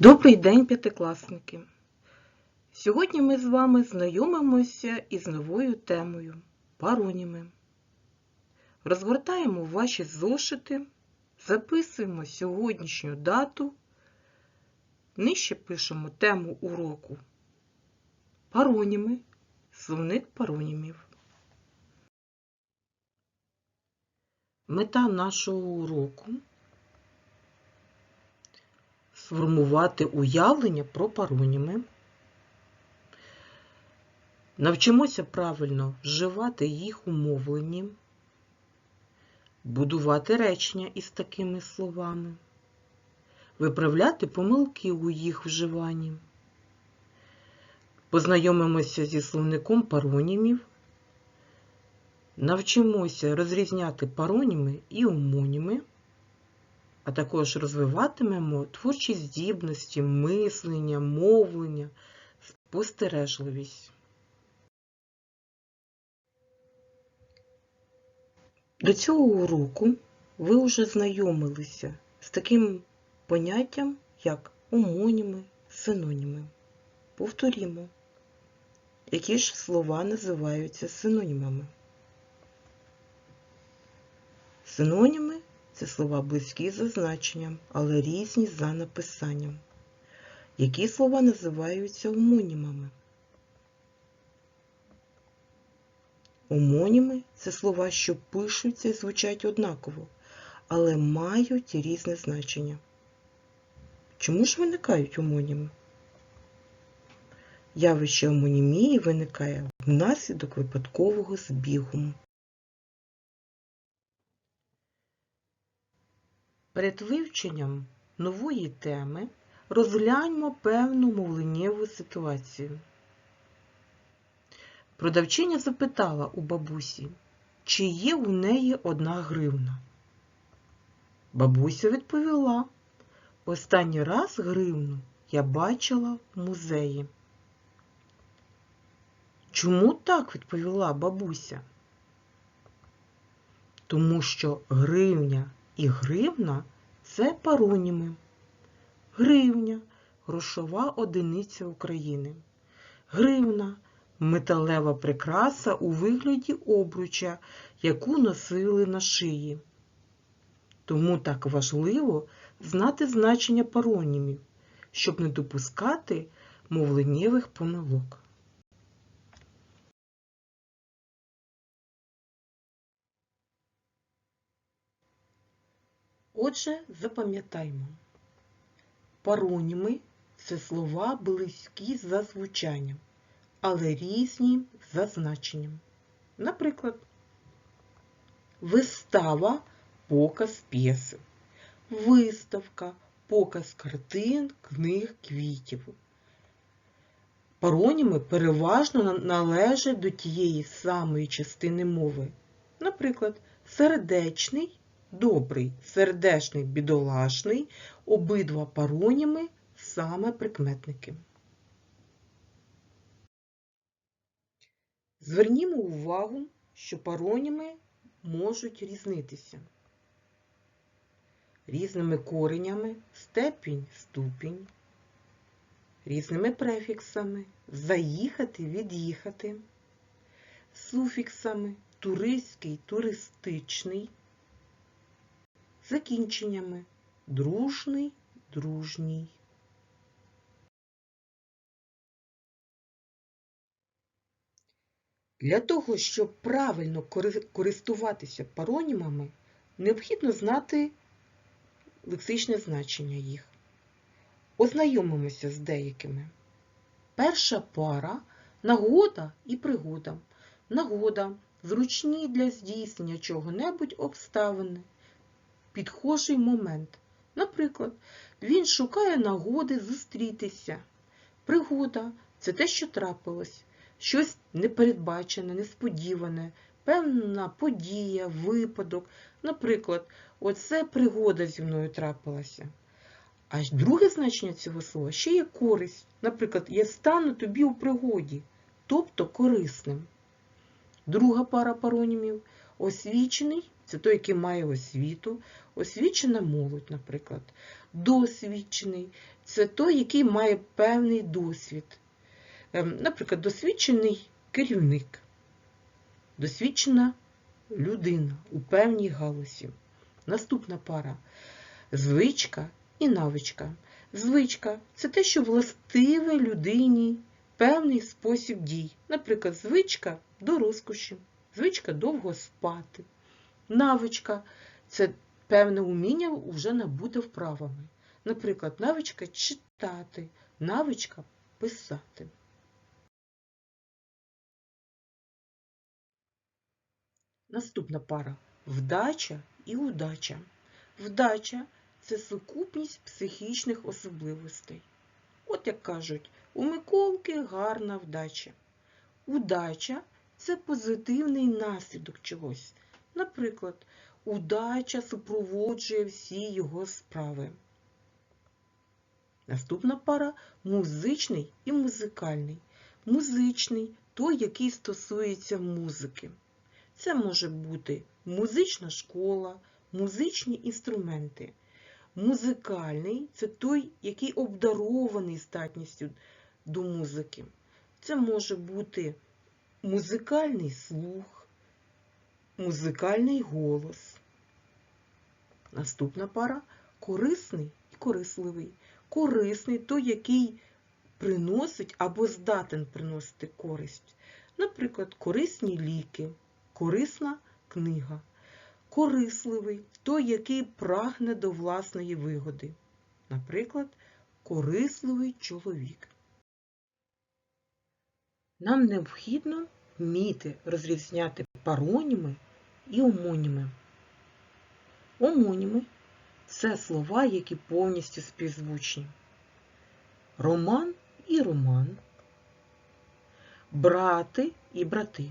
Добрий день, п'ятикласники! Сьогодні ми з вами знайомимося із новою темою пароніми. Розгортаємо ваші зошити, записуємо сьогоднішню дату, нижче пишемо тему уроку пароніми, словник паронімів. Мета нашого уроку сформувати уявлення про пароніми. Навчимося правильно вживати їх у мовленні, будувати речення із такими словами, виправляти помилки у їх вживанні. Познайомимося зі словником паронімів, навчимося розрізняти пароніми і омоніми а також розвиватимемо творчі здібності, мислення, мовлення, спостережливість. До цього уроку ви вже знайомилися з таким поняттям, як омоніми, синоніми. Повторімо, які ж слова називаються синонімами. Синоніми це слова близькі за значенням, але різні за написанням. Які слова називаються омонімами? Омоніми це слова, що пишуться і звучать однаково, але мають різне значення. Чому ж виникають омоніми? Явище омонімії виникає внаслідок випадкового збігу. Перед вивченням нової теми розгляньмо певну мовленнєву ситуацію. Продавчиня запитала у бабусі, чи є у неї одна гривна. Бабуся відповіла, останній раз гривну я бачила в музеї. Чому так відповіла бабуся? Тому що гривня і гривна це пароніми. Гривня грошова одиниця України. Гривна металева прикраса у вигляді обруча, яку носили на шиї. Тому так важливо знати значення паронімів, щоб не допускати мовленнєвих помилок. Отже, запам'ятаймо, пароніми це слова близькі за звучанням, але різні за значенням. Наприклад, вистава показ п'єси, виставка, показ картин, книг, квітів. Пароніми переважно належать до тієї самої частини мови. Наприклад, сердечний добрий, сердешний, бідолашний, обидва пароніми саме прикметники. Звернімо увагу, що пароніми можуть різнитися. Різними коренями, степінь, ступінь, різними префіксами, заїхати, від'їхати, суфіксами туристський, туристичний, закінченнями дружний, дружній. Для того, щоб правильно користуватися паронімами, необхідно знати лексичне значення їх. Ознайомимося з деякими. Перша пара нагода і пригода. Нагода зручні для здійснення чого-небудь обставини підхожий момент. Наприклад, він шукає нагоди зустрітися. Пригода це те, що трапилось, щось непередбачене, несподіване, певна подія, випадок. Наприклад, оце пригода зі мною трапилася. А друге значення цього слова ще є користь. Наприклад, я стану тобі у пригоді, тобто корисним. Друга пара паронімів освічений це той, який має освіту, освічена молодь, наприклад. Досвідчений це той, який має певний досвід. Ем, Наприклад, досвідчений керівник, досвідчена людина у певній галузі. Наступна пара звичка і навичка. Звичка це те, що властиве людині певний спосіб дій. Наприклад, звичка до розкоші, звичка довго спати. Навичка це певне уміння вже набути вправами. Наприклад, навичка читати, навичка писати. Наступна пара вдача і удача. Вдача це сукупність психічних особливостей. От як кажуть, у Миколки гарна вдача. Удача це позитивний наслідок чогось. Наприклад, удача супроводжує всі його справи. Наступна пара музичний і музикальний. Музичний той, який стосується музики. Це може бути музична школа, музичні інструменти. Музикальний це той, який обдарований статністю до музики. Це може бути музикальний слух, музикальний голос. Наступна пара корисний і корисливий. Корисний той, який приносить або здатен приносити користь. Наприклад, корисні ліки, корисна книга. Корисливий той, який прагне до власної вигоди. Наприклад, корисливий чоловік. Нам необхідно вміти розрізняти пароніми і омоніми. Омоніми це слова, які повністю співзвучні. Роман і роман, брати і брати.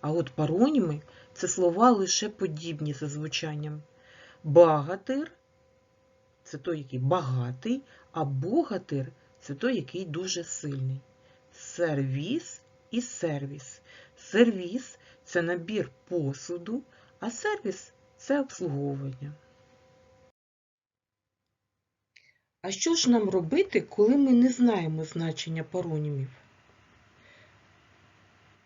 А от пароніми це слова лише подібні за звучанням. Багатир це той, який багатий, а богатир це той, який дуже сильний. Сервіс і сервіс. Сервіс це набір посуду, а сервіс це обслуговування. А що ж нам робити, коли ми не знаємо значення паронімів?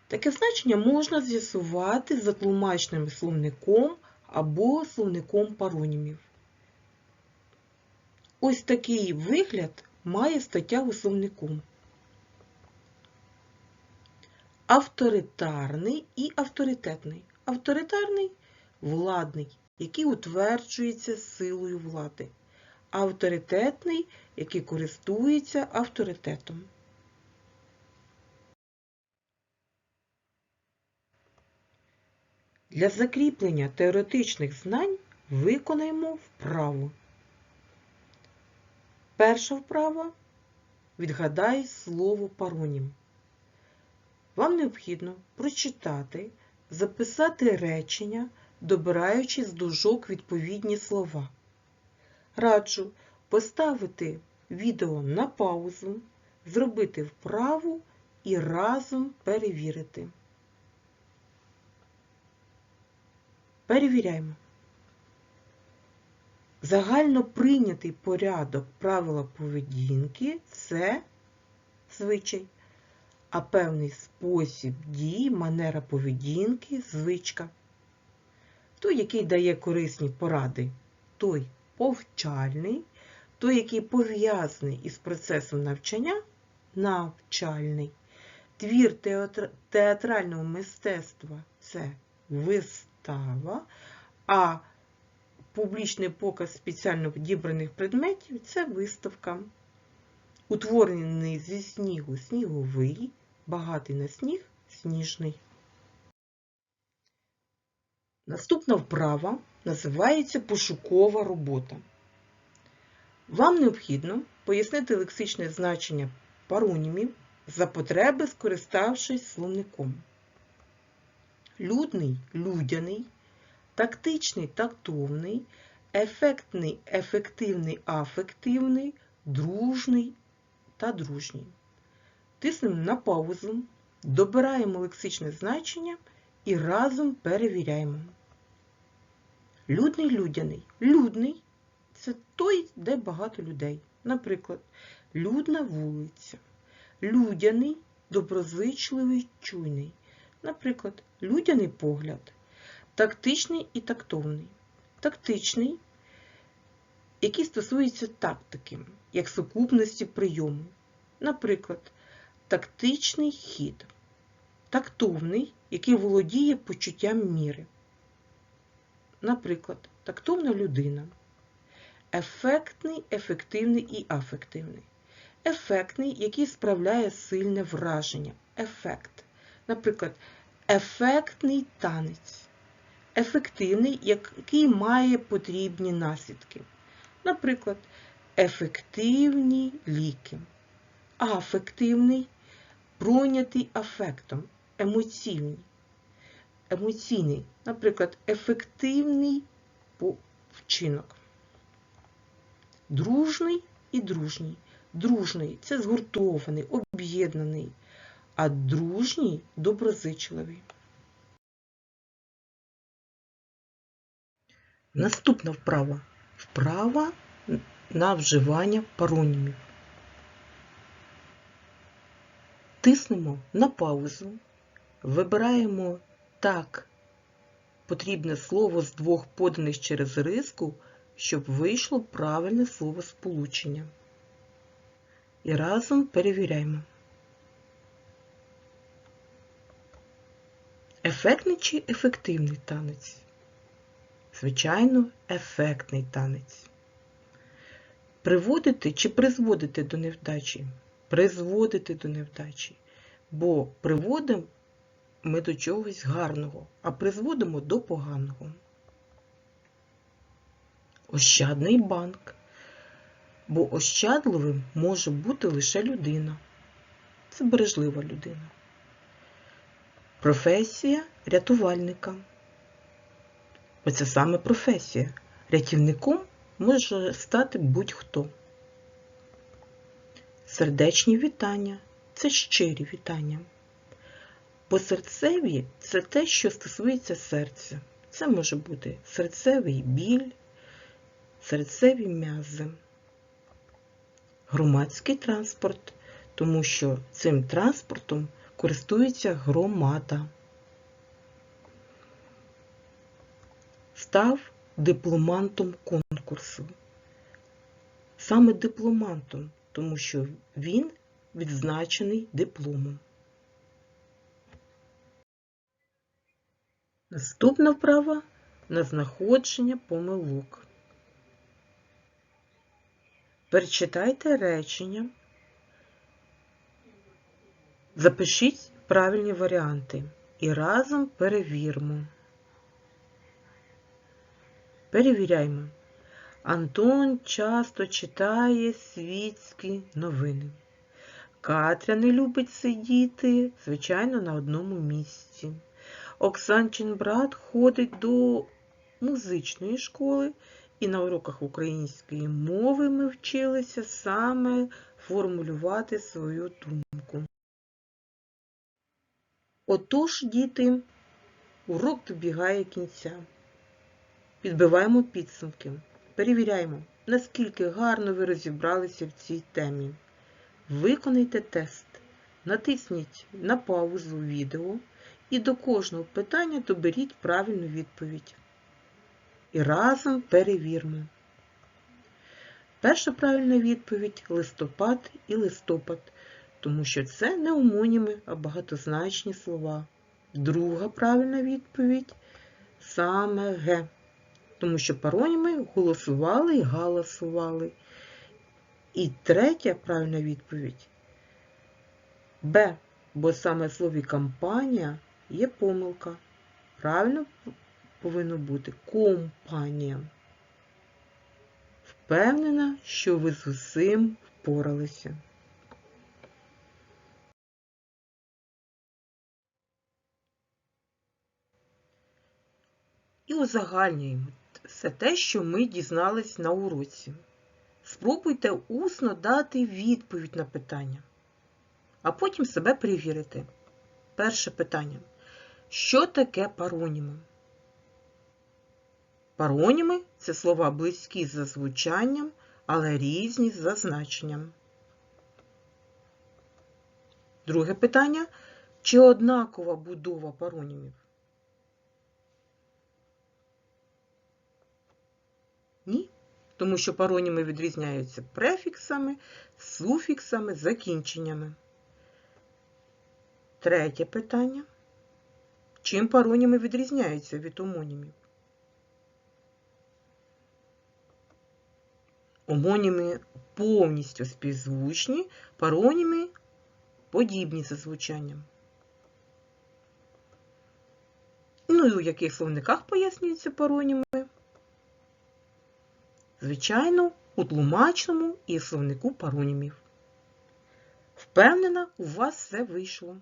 Таке значення можна з'ясувати за тлумачним словником або словником паронімів. Ось такий вигляд має стаття у словнику. Авторитарний і авторитетний. Авторитарний владний, який утверджується силою влади. Авторитетний, який користується авторитетом. Для закріплення теоретичних знань виконаємо вправу. Перша вправа відгадай слово паронім. Вам необхідно прочитати, записати речення, добираючи з дужок відповідні слова. Раджу поставити відео на паузу, зробити вправу і разом перевірити. Перевіряємо. Загально прийнятий порядок правила поведінки це звичай, а певний спосіб дій, манера поведінки звичка. Той, який дає корисні поради, той повчальний, той, який пов'язаний із процесом навчання навчальний. Твір театр... театрального мистецтва це вистава, а публічний показ спеціально підібраних предметів це виставка. Утворений зі снігу сніговий, багатий на сніг сніжний. Наступна вправа називається пошукова робота. Вам необхідно пояснити лексичне значення паронімів за потреби, скориставшись словником. Людний людяний, тактичний тактовний, ефектний ефективний афективний, дружний та дружній. Тиснемо на паузу, добираємо лексичне значення і разом перевіряємо. Людний людяний. Людний це той, де багато людей. Наприклад, людна вулиця. Людяний, доброзичливий, чуйний. Наприклад, людяний погляд. Тактичний і тактовний. Тактичний, який стосується тактики, як сукупності прийому. Наприклад, тактичний хід. Тактовний, який володіє почуттям міри. Наприклад, тактовна людина. Ефектний, ефективний і афективний. Ефектний, який справляє сильне враження. Ефект. Наприклад, ефектний танець. Ефективний, який має потрібні наслідки. Наприклад, ефективні ліки. Афективний, пройнятий афектом, емоційний. Емоційний, наприклад, ефективний вчинок. Дружний і дружній. Дружний це згуртований, об'єднаний, а дружній доброзичливий. Наступна вправа. Вправа на вживання паронімів. Тиснемо на паузу, вибираємо так потрібне слово з двох поданих через риску, щоб вийшло правильне слово сполучення. І разом перевіряємо. Ефектний чи ефективний танець? Звичайно, ефектний танець. Приводити чи призводити до невдачі? Призводити до невдачі. Бо приводимо ми до чогось гарного, а призводимо до поганого. Ощадний банк. Бо ощадливим може бути лише людина. Це бережлива людина. Професія рятувальника. Оце саме професія. Рятівником може стати будь-хто. Сердечні вітання це щирі вітання. Бо серцеві це те, що стосується серця. Це може бути серцевий біль, серцеві м'язи. Громадський транспорт, тому що цим транспортом користується громада. Став дипломантом конкурсу. Саме дипломантом, тому що він відзначений дипломом. Наступна вправа на знаходження помилок. Перечитайте речення, запишіть правильні варіанти і разом перевіримо. Перевіряємо. Антон часто читає світські новини. Катря не любить сидіти, звичайно, на одному місці. Оксанчин брат ходить до музичної школи, і на уроках української мови ми вчилися саме формулювати свою думку. Отож, діти, урок добігає кінця. Підбиваємо підсумки. Перевіряємо, наскільки гарно ви розібралися в цій темі. Виконайте тест. Натисніть на паузу відео і до кожного питання доберіть правильну відповідь. І разом перевірмо. Перша правильна відповідь листопад і листопад, тому що це не омоніми, а багатозначні слова. Друга правильна відповідь саме Г, тому що пароніми голосували і галасували. І третя правильна відповідь Б, бо саме в слові кампанія є помилка. Правильно повинно бути компанія. Впевнена, що ви з усім впоралися. І узагальнюємо все те, що ми дізнались на уроці. Спробуйте усно дати відповідь на питання, а потім себе перевірити. Перше питання. Що таке пароніми? Пароніми це слова близькі за звучанням, але різні за значенням. Друге питання. Чи однакова будова паронімів? Ні, тому що пароніми відрізняються префіксами, суфіксами, закінченнями. Третє питання. Чим пароніми відрізняються від омонімів? Омоніми повністю співзвучні, пароніми подібні за звучанням. Ну і у яких словниках пояснюються пароніми? Звичайно, у тлумачному і словнику паронімів. Впевнена, у вас все вийшло.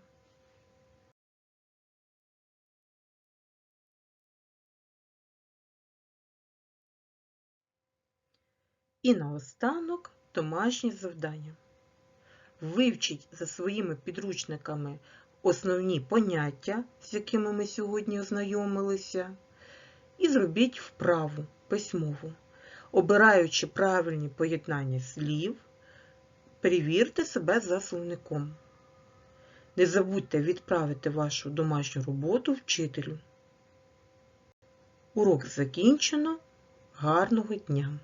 І наостанок домашнє завдання. Вивчіть за своїми підручниками основні поняття, з якими ми сьогодні ознайомилися, і зробіть вправу письмову. Обираючи правильні поєднання слів, перевірте себе за словником. Не забудьте відправити вашу домашню роботу вчителю. Урок закінчено. Гарного дня!